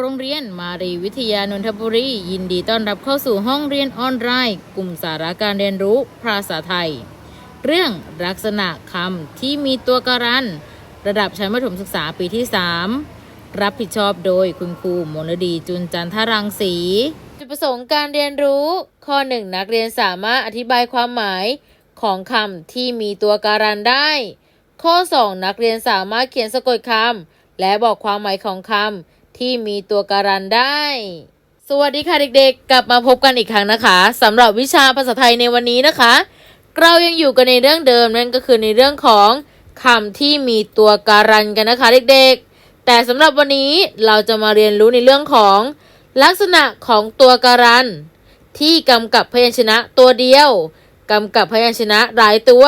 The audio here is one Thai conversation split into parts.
โรงเรียนมารีวิทยานนทบุรี ยินดีต้อนรับเข้าสู่ห้องเรียนออนไลน์ กลุ่มสาระการเรียนรู้ภาษาไทย เรื่องลักษณะคำที่มีตัวการัน ระดับชั้นประถมศึกษาปีที่ 3 รับผิดชอบโดยคุณครูมนดีจุนจันทรังสีจุดประสงค์การเรียนรู้ ข้อ 1 นักเรียนสามารถอธิบายความหมายของคำที่มีตัวการันได้ ข้อ 2 นักเรียนสามารถเขียนสะกดคำและบอกความหมายของคำ ที่มีตัวการันได้ สวัสดีค่ะเด็กๆ กลับมาพบกันอีกครั้งนะคะสำหรับวิชาภาษาไทยในวันนี้นะคะ เรายังอยู่กันในเรื่องเดิมนั่นก็คือในเรื่องของคำที่มีตัวการันกันนะคะเด็กๆ แต่สำหรับวันนี้เราจะมาเรียนรู้ในเรื่องของลักษณะของตัวการัน ที่กำกับพยัญชนะตัวเดียวกำกับพยัญชนะหลายตัว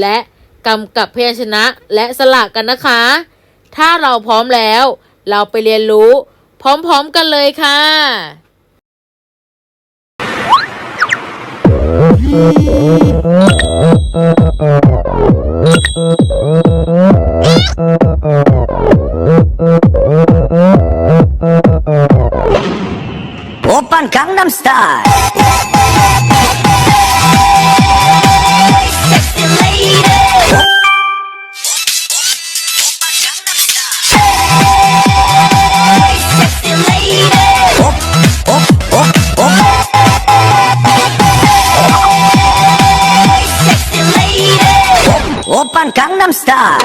และกำกับพยัญชนะและสระกันนะคะ ถ้าเราพร้อมแล้ว เราไปเรียนรู้ พร้อมๆกันเลยค่ะ Open Gangnam Style. Sexy lady. ปันกังนัมสตาร์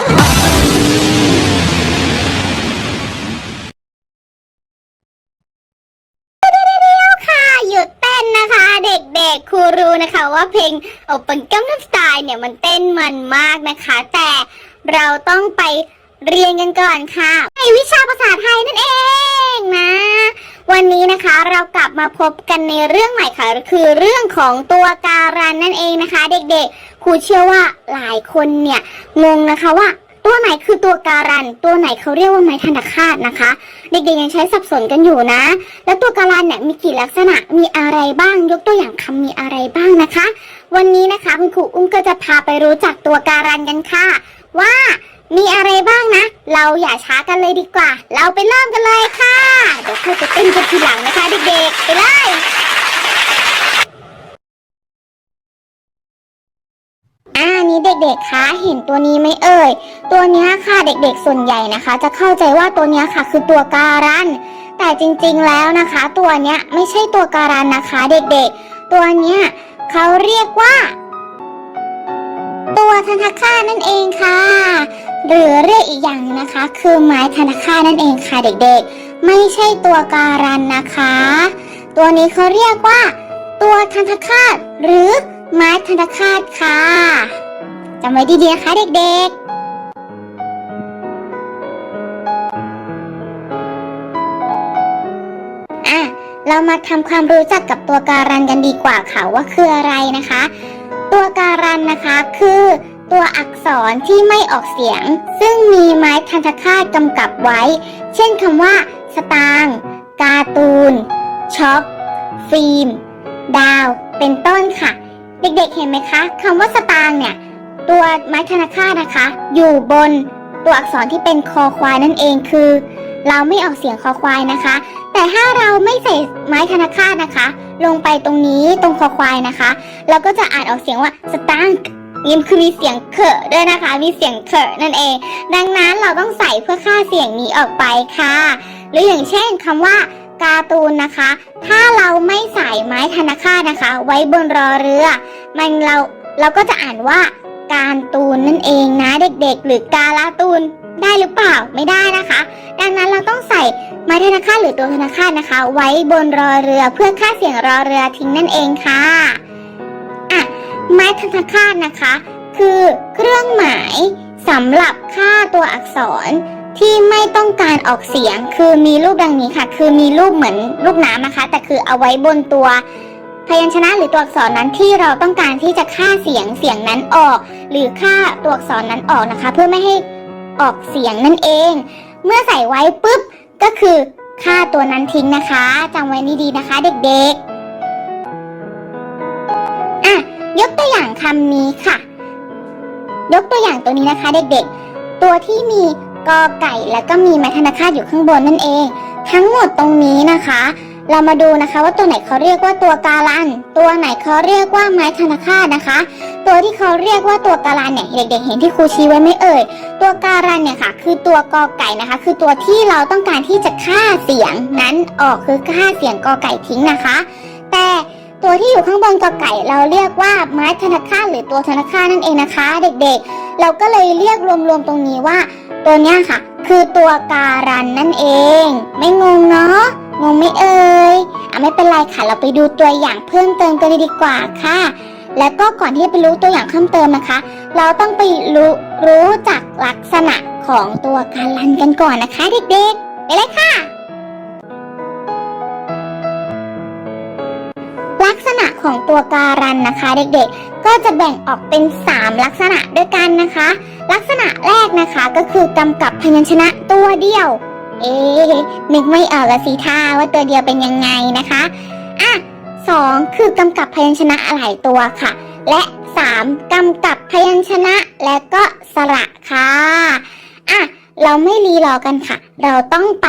หยุดเต้นนะคะ เด็กๆครูรู้นะคะว่าเพลงโอปันกัมนัมสไตล์เนี่ยมันเต้นมันมากนะคะ แต่เราต้องไปเรียนกันก่อนค่ะในวิชาภาษาไทยนั่นเองนะ วันนี้นะคะเรากลับมาพบกันในเรื่องใหม่ค่ะคือเรื่องของตัวการันนั่นเองนะคะ เด็กๆครูเชื่อว่าหลายคนเนี่ยงงนะคะว่าตัวไหนคือตัวการัน ตัวไหนเขาเรียกว่าไม้ธนาคาตนะคะ เด็กๆยังใช้สับสนกันอยู่นะ แล้วตัวการันเนี่ยมีกี่ลักษณะมีอะไรบ้าง ยกตัวอย่างคำมีอะไรบ้างนะคะ วันนี้นะคะคุณครูอุ้มก็จะพาไปรู้จักตัวการันกันค่ะ ว่า มีอะไรบ้างนะ เราอย่าช้ากันเลยดีกว่า เราไปเริ่มกันเลยค่ะ เดี๋ยวค่อยไปเต้นกันทีหลังนะคะเด็กๆ ไปเลยอ่านี้เด็กๆ คะ เห็นตัวนี้ไหมเอ่ย ตัวนี้ค่ะเด็กๆ ส่วนใหญ่นะคะ จะเข้าใจว่าตัวนี้ค่ะ คือตัวการัน แต่จริงๆ แล้วนะคะ ตัวเนี้ยไม่ใช่ตัวการันนะคะ เด็กๆ ตัวเนี้ยเขาเรียกว่า ตัวธนาคารนั่นเองค่ะ หรือเรียกอีกอย่างนะคะ คือไม้ธนาคารนั่นเองค่ะเด็กๆ ไม่ใช่ตัวการันนะคะ ตัวนี้เขาเรียกว่า ตัวธนาคารหรือไม้ธนาคารค่ะจำไว้ดีๆนะคะเด็กๆอะเรามาทำความรู้จักกับตัวการันกันดีกว่าค่ะว่าคืออะไรนะคะ ตัวการันนะคะคือตัวอักษรที่ไม่ออกเสียง ซึ่งมีไม้ทันตคาตกำกับไว้ เช่นคำว่า สตางค์การ์ตูนช็อปฟิล์ม ดาว เป็นต้นค่ะ เด็กๆเห็นไหมคะคำว่าสตางเนี่ย ตัวไม้ธนาคารนะคะ อยู่บนตัวอักษรที่เป็นคอควายนั่นเองคือ เราไม่ออกเสียงคอควายนะคะ แต่ถ้าเราไม่ใส่ไม้ธนาคารนะคะ ลงไปตรงนี้ตรงคอควายนะคะ เราก็จะอ่านออกเสียงว่าสตางค์ยิมคือมีเสียงเขอะด้วยนะคะ มีเสียงเขอะนั่นเอง ดังนั้นเราต้องใส่เพื่อค่าเสียงนี้ออกไปค่ะ หรืออย่างเช่นคำว่าการ์ตูนนะคะ ถ้าเราไม่ใส่ไม้ธนาคารนะคะ ไว้บนรอเรือ มันเราเราก็จะอ่านว่าการตูนนั่นเองนะเด็กๆ หรือการาตูน ได้หรือเปล่าไม่ได้นะคะ ดังนั้นเราต้องใส่ไม้ธนาคารหรือตัวธนาคารนะคะ ไว้บนรอเรือเพื่อค่าเสียงรอเรือทิ้งนั่นเองค่ะอะไม้ธนาคารนะคะ คือเครื่องหมายสำหรับค่าตัวอักษรที่ไม่ต้องการออกเสียงคือมีรูปดังนี้ค่ะ คือมีรูปเหมือนลูกน้ำนะคะ แต่คือเอาไว้บนตัวพยัญชนะหรือตัวอักษรนั้นที่เราต้องการที่จะค่าเสียงเสียงนั้นออก หรือค่าตัวอักษรนั้นออกนะคะ เพื่อไม่ให้ ออกเสียงนั่นเอง เมื่อใส่ไว้ปุ๊บก็คือค่าตัวนั้นทิ้งนะคะจำไว้ดีๆนะคะเด็กๆ อะ ยกตัวอย่างคำนี้ค่ะ ยกตัวอย่างตัวนี้นะคะ เด็กๆ ตัวที่มีกอไก่แล้วก็มีไม้ธนาคารอยู่ข้างบนนั่นเอง ทั้งหมดตรงนี้นะคะ เรามาดูนะคะ ว่าตัวไหนเขาเรียกว่าตัวการัน ตัวไหนเขาเรียกว่าไม้ธนาคารนะคะ ตัวที่เขาเรียกว่าตัวการันเนี่ยเด็กๆเห็นที่ครูชี้ไว้ไม่เอ่ย ตัวการันเนี่ยค่ะคือตัวกอไก่นะคะ คือตัวที่เราต้องการที่จะฆ่าเสียงนั้นออกคือฆ่าเสียงกอไก่ทิ้งนะคะ แต่ตัวที่อยู่ข้างบนกอไก่เราเรียกว่าไม้ธนาคารหรือตัวธนาคารนั่นเองนะคะ เด็กๆ เราก็เลยเรียกรวมๆตรงนี้ว่า ตัวเนี้ยค่ะ คือตัวการันนั่นเอง ไม่งงเนาะ งงไม่เอ่ยอะไม่เป็นไรค่ะ เราไปดูตัวอย่างเพิ่มเติมกันเลยดีกว่าค่ะ แล้วก็ก่อนที่จะไปรู้ตัวอย่างเพิ่มเติมนะคะ เราต้องไปรู้รู้จักลักษณะของตัวการันกันก่อนนะคะเด็กๆ ไปเลยค่ะ ลักษณะของตัวการันนะคะเด็กๆ ก็จะแบ่งออกเป็น 3 ลักษณะด้วยกันนะคะ ลักษณะแรกนะคะก็คือกำกับพยัญชนะตัวเดียว เอ๊ะนึกไม่ออกละสิท่าว่าตัวเดียวเป็นยังไงนะคะ อะสองคือกำกับพยัญชนะหลายตัวค่ะ และสามกำกับพยัญชนะและก็สระค่ะ อะ เราไม่รีรอกันค่ะ เราต้องไป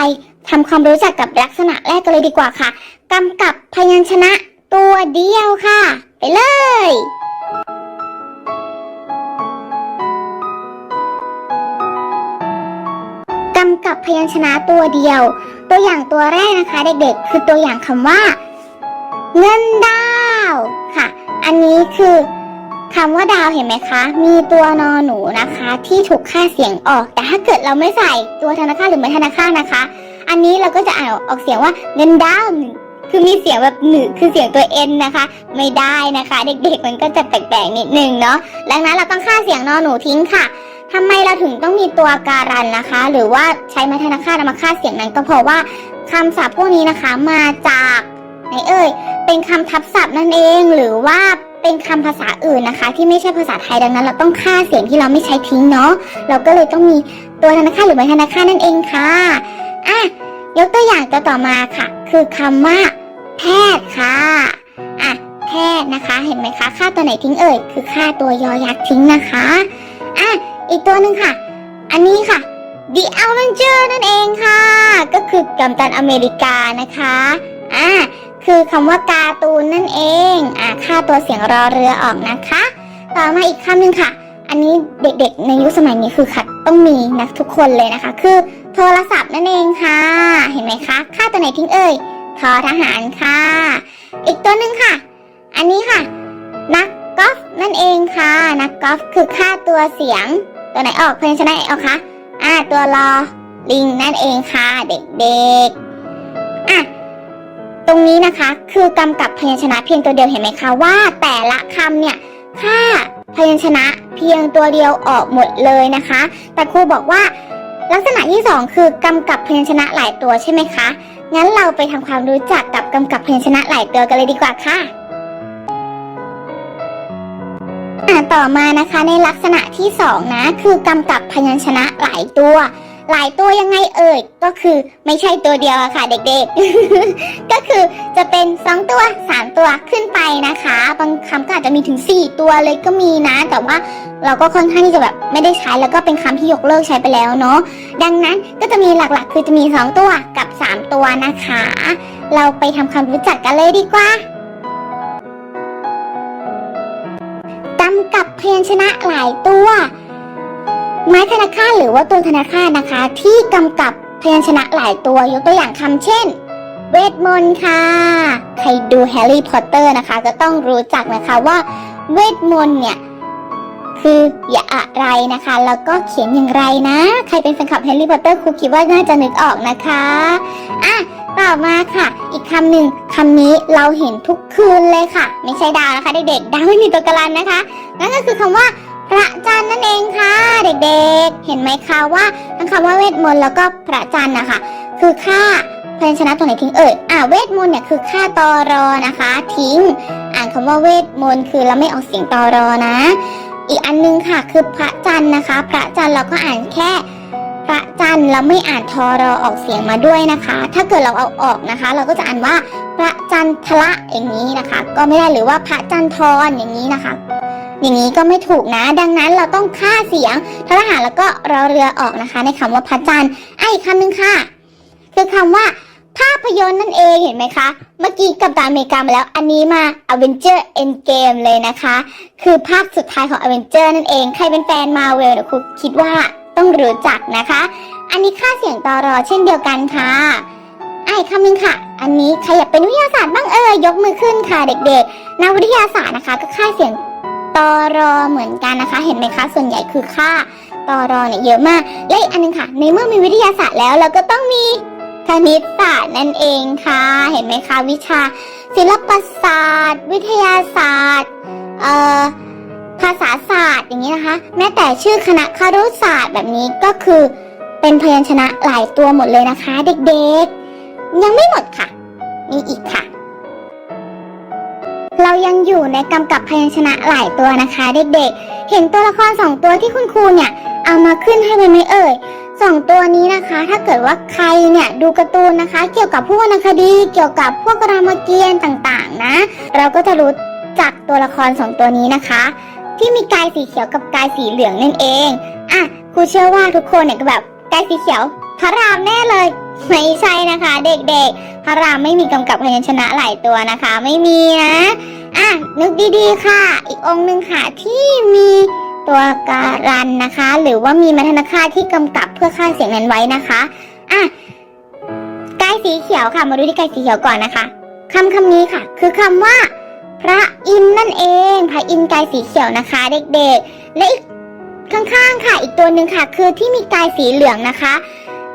ทำความรู้จักกับลักษณะแรกกันเลยดีกว่าค่ะกำกับพยัญชนะตัวเดียวค่ะ ไปเลย กับพยัญชนะตัวเดียว ตัวอย่างตัวแรกนะคะ เด็กๆ คือตัวอย่างคำว่า เงินดาวค่ะ อันนี้คือคำว่าดาวเห็นไหมคะ มีตัวนอหนูนะคะ ที่ถูกค่าเสียงออก แต่ถ้าเกิดเราไม่ใส่ตัวธนาคารหรือไม่ธนาคารนะคะ อันนี้เราก็จะอ่านออกเสียงว่าเงินดาวคือมีเสียงแบบหนึคือเสียงตัวเอ็นนะคะ ไม่ได้นะคะ เด็กๆมันก็จะแปลกๆนิดนึงเนาะดังนั้นเราต้องค่าเสียงนอหนูทิ้งค่ะ ทำไมเราถึงต้องมีตัวการันนะคะ หรือว่าใช้ไม้ธนาคารเอามาค่าเสียงนั้นก็เพราะว่าคำศัพท์พวกนี้นะคะมาจากไหนเอ่ย เป็นคำทับศัพท์นั่นเองหรือว่าเป็นคำภาษาอื่นนะคะ ที่ไม่ใช่ภาษาไทยดังนั้น เราต้องค่าเสียงที่เราไม่ใช้ทิ้งเนาะเราก็เลยต้องมีตัวธนาคารหรือไม้ธนาคารนั่นเองค่ะอะยกตัวอย่างตัวต่อมาค่ะ คือคำว่า แพทย์ค่ะอะแพทย์นะคะ เห็นไหมคะ ค่าตัวไหนทิ้งเอ่ย คือค่าตัวยอยักษ์ทิ้งนะคะ อะ อีกตัวหนึ่งค่ะ อันนี้ค่ะ The Avenger นั่นเองค่ะ ก็คือกัมตันอเมริกานะคะอะคือคำว่าการ์ตูนนั่นเองอะค่าตัวเสียงรอเรือออกนะคะ ต่อมาอีกคำหนึ่งค่ะ อันนี้เด็กๆ ในยุคสมัยนี้คือขัดต้องมีนะทุกคนเลยนะคะ คือโทรศัพท์นั่นเองค่ะ เห็นไหมคะ ค่าตัวไหนทิ้งเอ่ยทอทหารค่ะ อีกตัวหนึ่งค่ะ อันนี้ค่ะ นักกอล์ฟนั่นเองค่ะ นักกอล์ฟคือค่าตัวเสียง ตัวไหนออกเพยัญชนะออกคะอ่าตัวรอลิงนั่นเองค่ะเด็กๆอะตรงนี้นะคะคือกำกับพยัญชนะเพียงตัวเดียวเห็นไหมคะว่า แต่ละคำเนี่ยค่าพยัญชนะเพียงตัวเดียวออกหมดเลยนะคะ แต่ครูบอกว่าลักษณะที่สองคือกำกับพยัญชนะหลายตัวใช่ไหมคะ งั้นเราไปทำความรู้จักกับกำกับพยัญชนะหลายตัวกันเลยดีกว่าค่ะ ต่อมานะคะในลักษณะที่สองนะ คือกำกับพยัญชนะหลายตัว หลายตัวยังไงเอ่ย ก็คือไม่ใช่ตัวเดียวอะค่ะ เด็กๆ ก็คือจะเป็นสองตัวสามตัวขึ้นไปนะคะ บางคำก็อาจจะมีถึงสี่ตัวเลยก็มีนะ แต่ว่าเราก็ค่อนข้างที่จะแบบไม่ได้ใช้แล้วก็เป็นคำที่ยกเลิกใช้ไปแล้วเนาะดังนั้นก็จะมีหลักๆ คือจะมี 2 ตัวกับ 3 ตัวนะคะ เราไปทำความรู้จักกันเลยดีกว่า กับพยัญชนะหลายตัว ไม้ธนาคารหรือว่าตัวธนาคารนะคะ ที่กำกับพยัญชนะหลายตัวยกตัวอย่างคำเช่น เวทมนต์ค่ะ ใครดูแฮร์รี่พอตเตอร์นะคะ ก็ต้องรู้จักนะคะว่าเวทมนต์เนี่ยคืออย่าอะไรนะคะ แล้วก็เขียนอย่างไรนะ ใครเป็นแฟนคลับแฮร์รี่พอตเตอร์ครูคิดว่าน่าจะนึกออกนะคะอะ ต่อมาค่ะ อีกคำหนึ่งคำนี้เราเห็นทุกคืนเลยค่ะ ไม่ใช่ดาวนะคะเด็กๆดาวไม่มีตัวกรันนะคะ นั่นก็คือคำว่าพระจันทร์นั่นเองค่ะ เด็กๆ เห็นไหมคะว่าทั้งคำว่าเวทมนต์แล้วก็พระจันทร์นะคะ คือค่าพยัญชนะตัวไหนทิ้งเอ่ยอ่าเวทมนต์เนี่ยคือค่าตอรอนะคะ ทิ้ง อ่านคำว่าเวทมนต์คือเราไม่ออกเสียงตอรอนะ อีกอันนึงค่ะคือพระจันทร์นะคะ พระจันทร์เราก็อ่านแค่ พระจันทร์เราไม่อ่านทอรอออกเสียงมาด้วยนะคะ ถ้าเกิดเราเอาออกนะคะ เราก็จะอ่านว่าพระจันทละอย่างนี้นะคะ ก็ไม่ได้หรือว่าพระจันทรอย่างนี้นะคะ อย่างนี้ก็ไม่ถูกนะ ดังนั้นเราต้องค่าเสียงทหารแล้วก็รอเรือออกนะคะ ในคำว่าพระจันทร์อะอีกคำหนึ่งค่ะ คือคำว่าภาพยนตร์นั่นเองเห็นไหมคะ เมื่อกี้กับตาอเมริกามาแล้ว อันนี้มา Avenger Endgame เลยนะคะ คือภาคสุดท้ายของ Avenger นั่นเอง ใครเป็นแฟนมาเวลเดี๋ยวครูคิดว่า ต้องรู้จักนะคะ อันนี้ค่าเสียงตอรอเช่นเดียวกันค่ะอะอีกคำหนึ่งค่ะ อันนี้ใครอยากเป็นวิทยาศาสตร์บ้างเอ่ยยกมือขึ้นค่ะเด็กๆนักวิทยาศาสตร์นะคะ ก็ค่าเสียงตอรอเหมือนกันนะคะ เห็นไหมคะส่วนใหญ่คือค่าตอรอเนี่ยเยอะมากและอีกอันหนึงค่ะ ในเมื่อมีวิทยาศาสตร์แล้วเราก็ต้องมีคณิตศาสตร์นั่นเองค่ะ เห็นไหมคะวิชา ศิลปศาสตร์ วิทยาศาสตร์ เอ่อ ภาษาศาสตร์อย่างนี้นะคะ แม้แต่ชื่อคณะคารุศาสตร์แบบนี้ก็คือเป็นพยัญชนะหลายตัวหมดเลยนะคะ เด็กๆ ยังไม่หมดค่ะ มีอีกค่ะ เรายังอยู่ในกำกับพยัญชนะหลายตัวนะคะ เด็กๆ เห็นตัวละครสองตัวที่คุณครูเนี่ย เอามาขึ้นให้ไหมเอ่ยสองตัวนี้นะคะ ถ้าเกิดว่าใครเนี่ยดูการ์ตูนนะคะ เกี่ยวกับพวกวรรณคดีเกี่ยวกับพวกรามเกียรติ์ต่างๆ นะ เราก็จะรู้จักตัวละครสองตัวนี้นะคะ ที่มีกายสีเขียวกับกายสีเหลืองนั่นเอง อะครูเชื่อว่าทุกคนเนี่ยก็แบบกายสีเขียวพระรามแน่เลย ไม่ใช่นะคะ เด็กๆ พระรามไม่มีกำกับพยัญชนะหลายตัวนะคะ ไม่มีนะอะนึกดีๆค่ะ อีกองค์หนึ่งค่ะที่มีตัวการันนะคะ หรือว่ามีมัทนาคาที่กำกับเพื่อค่าเสียงนั้นไว้นะคะอะกายสีเขียวค่ะ มาดูที่กายสีเขียวก่อนนะคะคำคำนี้ค่ะ คือคำว่า พระอินทร์นั่นเอง พระอินทร์กายสีเขียวนะคะ เด็กๆ และอีกข้างๆค่ะ อีกตัวหนึ่งค่ะ คือที่มีกายสีเหลืองนะคะ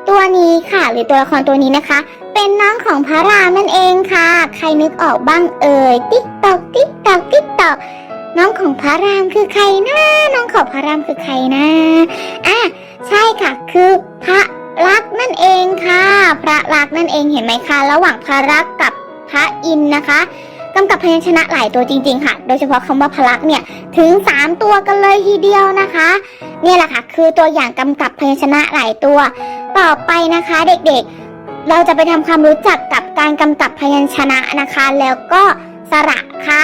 ตัวนี้ค่ะ หรือตัวละครตัวนี้นะคะ เป็นน้องของพระรามนั่นเองค่ะ ใครนึกออกบ้างเอ่ยติ๊กตอกติ๊กตอกติ๊กตอกน้องของพระรามคือใครนะน้องของพระรามคือใครนะอะใช่ค่ะคือพระลักษณ์นั่นเองค่ะ พระลักษณ์นั่นเองเห็นไหมคะระหว่างพระลักษ์กับพระอินนะคะ กำกับพยัญชนะหลายตัวจริง ๆ ค่ะ โดยเฉพาะคำว่าพลักเนี่ยถึง 3 ตัวกันเลยทีเดียวนะคะ เนี่ยแหละค่ะ คือตัวอย่างกำกับพยัญชนะหลายตัว ต่อไปนะคะเด็กๆ เราจะไปทำความรู้จักกับการกำกับพยัญชนะนะคะ แล้วก็สระค่ะ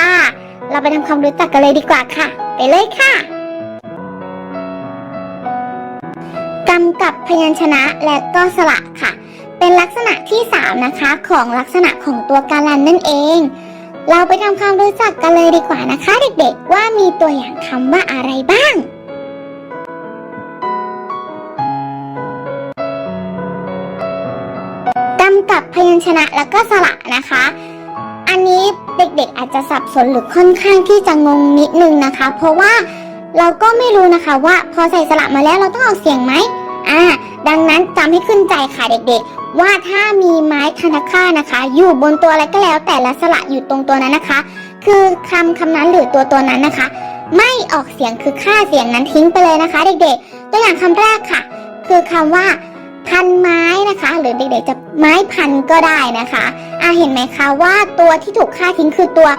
เราไปทำความรู้จักกันเลยดีกว่าค่ะ ไปเลยค่ะกำกับพยัญชนะและก็สระค่ะ เป็นลักษณะที่ 3 นะคะ ของลักษณะของตัวการันนั่นเอง เราไปทำความรู้จักกันเลยดีกว่านะคะเด็กๆ ว่ามีตัวอย่างคำว่าอะไรบ้าง กำกับพยัญชนะแล้วก็สระนะคะ อันนี้เด็กๆอาจจะสับสนหรือค่อนข้างที่จะงงนิดนึงนะคะ เพราะว่าเราก็ไม่รู้นะคะว่าพอใส่สระมาแล้วเราต้องออกเสียงไหม อ่าดังนั้นจำให้ขึ้นใจค่ะเด็กๆ ว่าถ้ามีไม้ธนาคานะคะ อยู่บนตัวอะไรก็แล้ว แต่ละสระอยู่ตรงตัวนั้นนะคะ คือคำคำนั้นหรือตัวตัวนั้นนะคะ ไม่ออกเสียงคือค่าเสียงนั้นทิ้งไปเลยนะคะ เด็กๆ ตัวอย่างคำแรกค่ะ คือคำว่า พันไม้นะคะ หรือเด็กๆจะไม้พันก็ได้นะคะอะเห็นไหมคะว่าตัวที่ถูกฆ่าทิ้งคือตัว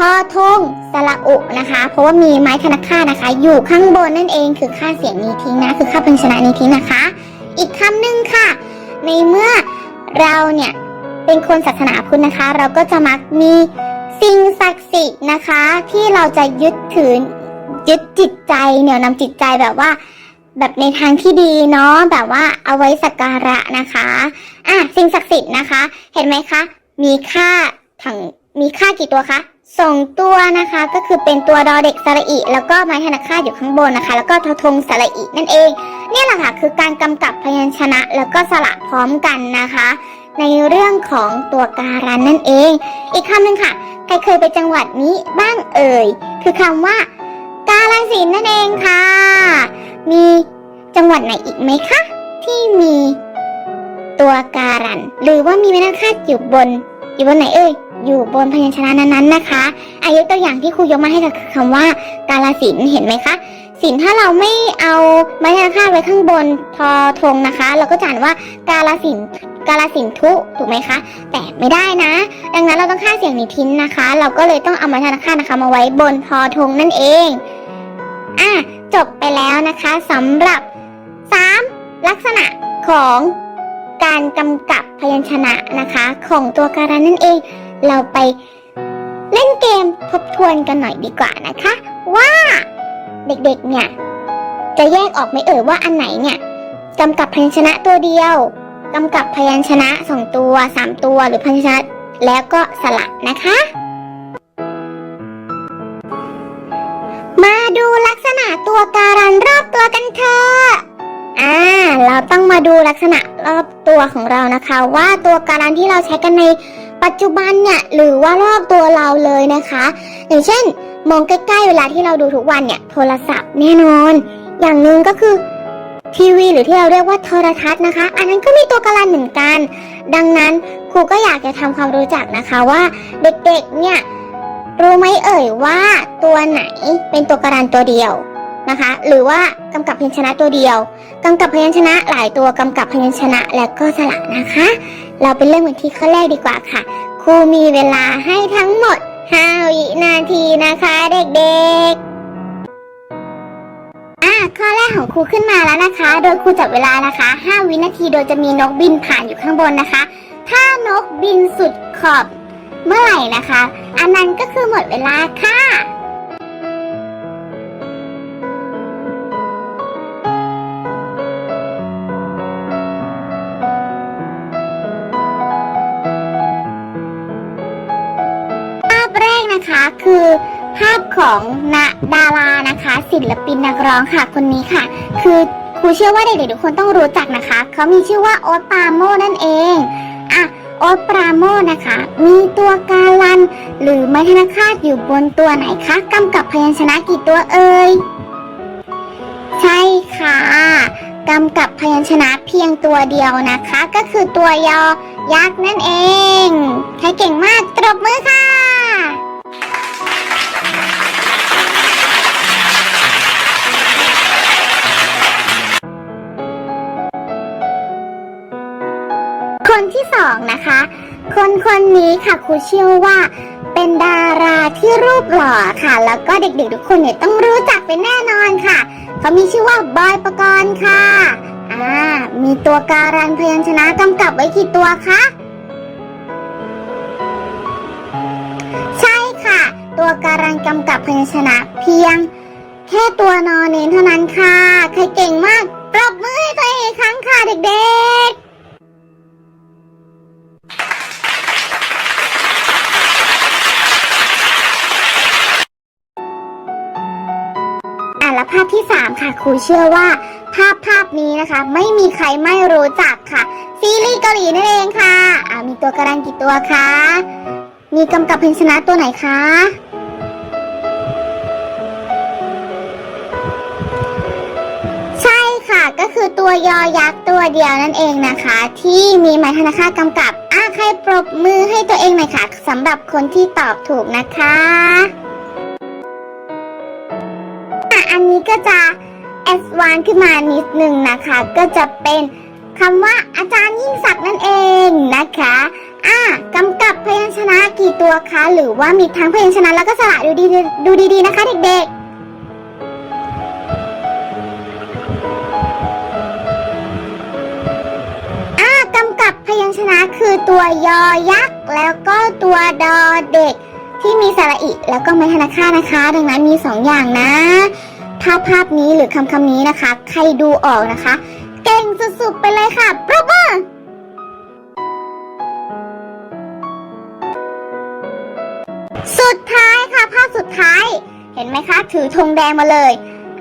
ทอทงสระอุนะคะ เพราะว่ามีไม้ธนาคานะคะ อยู่ข้างบนนั่นเองคือค่าเสียงนี้ทิ้งนะ คือค่าพันชนะนี้ทิ้งนะคะ อีกคำหนึ่งค่ะ ในเมื่อเราเนี่ยเป็นคนศาสนาพุทธนะคะ เราก็จะมักมีสิ่งศักดิ์สิทธิ์นะคะ ที่เราจะยึดถือยึดจิตใจเหนี่ยวนำจิตใจแบบว่า แบบในทางที่ดีเนาะแบบว่าเอาไว้สักการะนะคะอะสิ่งศักดิ์สิทธิ์นะคะ เห็นไหมคะ มีค่าถังมีค่ากี่ตัวคะ สองตัวนะคะก็คือเป็นตัวดอเด็กสระอิ แล้วก็ไม้ธนาคาอยู่ข้างบนนะคะ แล้วก็ทอทงสระอินั่นเอง เนี่ยแหละค่ะคือการกำกับพยัญชนะแล้วก็สระพร้อมกันนะคะ ในเรื่องของตัวการันนั่นเอง อีกคำหนึ่งค่ะใครเคยไปจังหวัดนี้บ้างเอ่ย คือคำว่า กาลสินนั่นเองค่ะ มีจังหวัดไหนอีกไหมคะที่มีตัวการัน หรือว่ามีแม่นาคาอยู่บนอยู่บนไหนเอ่ย อยู่บนพยัญชนะนั้นๆนะคะอายุตัวอย่างที่ครูยกมาให้กับคำว่ากาลสินเห็นไหมคะสินถ้าเราไม่เอาไม้ธนาคาไว้ข้างบนทอทงนะคะ เราก็จะอ่านว่ากาลสินกาลสินทุถูกไหมคะ แต่ไม่ได้นะ ดังนั้นเราต้องค่าเสียงนี้ทิ้นนะคะ เราก็เลยต้องเอาไม้ธนาคานะคะ มาไว้บนทอทงนั่นเองอะจบไปแล้วนะคะสำหรับ 3. ลักษณะของการกำกับพยัญชนะนะคะ ของตัวการันนั่นเอง เราไปเล่นเกมทบทวนกันหน่อยดีกว่านะคะ ว่าเด็กๆเนี่ย จะแยกออกไหมเอ่ยว่าอันไหนเนี่ยกำกับพยัญชนะตัวเดียวกำกับพยัญชนะสองตัวสามตัวหรือพยัญชนะแล้วก็สระนะคะ มาดูลักษณะตัวการันรอบตัวกันเถอะอ่าเราต้องมาดูลักษณะรอบตัวของเรานะคะ ว่าตัวการันที่เราใช้กันใน ปัจจุบันเนี่ยหรือว่ารอบตัวเราเลยนะคะ อย่างเช่น มองใกล้ๆเวลาที่เราดูทุกวันเนี่ยโทรศัพท์แน่นอน อย่างหนึ่งก็คือทีวีหรือที่เราเรียกว่าโทรทัศน์นะคะ อันนั้นก็มีตัวการันเหมือนกัน ดังนั้นครูก็อยากจะทำความรู้จักนะคะว่าเด็กๆเนี่ยรู้ไหมเอ่ยว่าตัวไหนเป็นตัวการันตัวเดียวนะคะ หรือว่ากำกับพยัญชนะตัวเดียวกำกับพยัญชนะหลายตัวกำกับพยัญชนะและก็สระนะคะ เราไปเริ่มกันที่ข้อแรกดีกว่าค่ะ ครูมีเวลาให้ทั้งหมด5วินาทีนะคะเด็กๆ อะข้อแรกของครูขึ้นมาแล้วนะคะ โดยครูจับเวลานะคะ 5 วินาทีโดยจะมีนกบินผ่านอยู่ข้างบนนะคะ ถ้านกบินสุดขอบเมื่อไหร่นะคะ อันนั้นก็คือหมดเวลาค่ะ คือภาพของนาดารานะคะ ศิลปินนักร้องค่ะคนนี้ค่ะ คือครูเชื่อว่าเด็กๆทุกคนต้องรู้จักนะคะ เขามีชื่อว่าโอ๊ตปาโมนั่นเองอะโอ๊ตปราโมนะคะ มีตัวการัน หรือไม้ธนคาตอยู่บนตัวไหนคะกำกับพยัญชนะกี่ตัวเอ่ยใช่ค่ะกำกับพยัญชนะเพียงตัวเดียวนะคะ ก็คือตัวยอยักษ์นั่นเองใค นี้ค่ะครูเชื่อว่า เป็นดาราที่รูปหล่อค่ะ แล้วก็เด็กๆทุกคนเนี่ยต้องรู้จักเป็นแน่นอนค่ะ เขามีชื่อว่าบอยปกรณ์ค่ะอ่ามีตัวการันพยัญชนะกำกับไว้กี่ตัวคะใช่ค่ะ ตัวการันกำกับพยัญชนะเพียง แค่ตัวนอนเน้นเท่านั้นค่ะ ใครเก่งมาก ค่ะครูเชื่อว่า ภาพภาพนี้นะคะ ไม่มีใครไม่รู้จักค่ะ ซีรีส์เกาหลีนั่นเองค่ะอ่ามีตัวการันกี่ตัวคะมีกำกับเพลงชนะตัวไหนคะใช่ค่ะก็คือตัวยอยักษ์ตัวเดียวนั่นเองนะคะ ที่มีหมายธนาคากำกับอะใครปรบมือให้ตัวเองหน่อยค่ะสำหรับคนที่ตอบถูกนะคะอันนี้ก็จะ S วานขึ้นมานิดนึงนะคะ ก็จะเป็นคำว่าอาจารย์ยิ่งศักดิ์นั่นเองนะคะ อะกำกับพยัญชนะกี่ตัวคะ หรือว่ามีทั้งพยัญชนะแล้วก็สระดูดีดูดีๆนะคะเด็กๆ อ่ากำกับพยัญชนะคือตัวยอยักษ์แล้วก็ตัวดอเด็ก ที่มีสระอิแล้วก็ไม้ธนาคานะคะ ดังนั้นมีสองอย่างนะ ภาพภาพนี้หรือคำคำนี้นะคะ ใครดูออกนะคะ เก่งสุดๆไปเลยค่ะปรบมือสุดท้ายค่ะภาพสุดท้าย เห็นไหมคะ ถือธงแดงมาเลย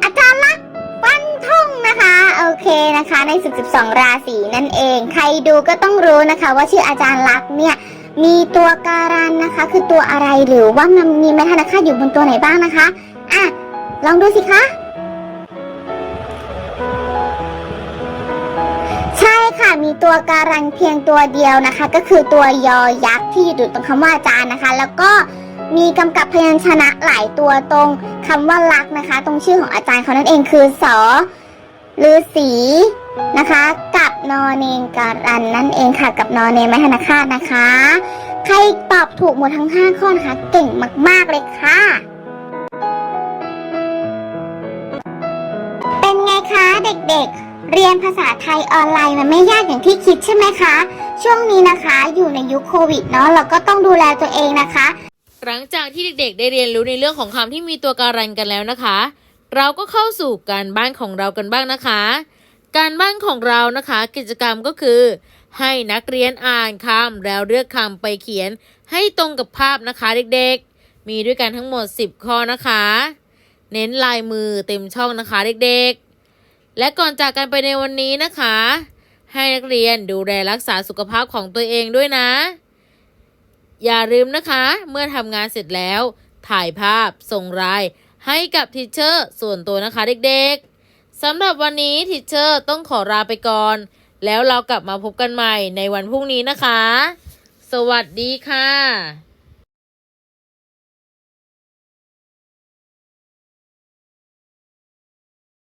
อาจารย์ลักษณ์ฟันธงนะคะ โอเคนะคะ ในศึก12 ราศีนั่นเอง ใครดูก็ต้องรู้นะคะ ว่าชื่ออาจารย์ลักษณ์เนี่ยมีตัวการันนะคะ คือตัวอะไรหรือว่ามันมีแม่ธนาคาอยู่บนตัวไหนบ้างนะคะ ลองดูสิคะ ใช่ค่ะมีตัวการันเพียงตัวเดียวนะคะ ก็คือตัวยอยักษ์ที่อยู่ตรงคำว่าอาจารย์นะคะ แล้วก็มีกำกับพยัญชนะหลายตัวตรงคำว่าลักษ์นะคะ ตรงชื่อของอาจารย์เขานั่นเองคือสอหรือสีนะคะ กับนอเนนการันนั่นเองค่ะ กับนอเนนไม้ธนาคาตนะคะ ใครตอบถูกหมดทั้ง 5 ข้อนะคะ เก่งมาก ๆ เลยค่ะ คะเด็กๆ เรียนภาษาไทยออนไลน์มันไม่ยากอย่างที่คิดใช่ไหมคะ ช่วงนี้นะคะอยู่ในยุคโควิดเนาะเราก็ต้องดูแลตัวเองนะคะ หลังจากที่เด็กๆ ได้เรียนรู้ในเรื่องของคำที่มีตัวการันกันแล้วนะคะ เราก็เข้าสู่การบ้านของเรากันบ้างนะคะ การบ้านของเรานะคะ กิจกรรมก็คือ ให้นักเรียนอ่านคำแล้วเลือกคำไปเขียน ให้ตรงกับภาพนะคะเด็กๆ มีด้วยกันทั้งหมด 10 ข้อนะคะ เน้นลายมือเต็มช่องนะคะเด็กๆ และก่อนจากกันไปในวันนี้นะคะ ให้นักเรียนดูแลรักษาสุขภาพของตัวเองด้วยนะ อย่าลืมนะคะ เมื่อทำงานเสร็จแล้ว ถ่ายภาพส่งไลน์ให้กับทิเชอร์ส่วนตัวนะคะเด็กๆสำหรับวันนี้ทิเชอร์ต้องขอลาไปก่อน แล้วเรากลับมาพบกันใหม่ในวันพรุ่งนี้นะคะ สวัสดีค่ะ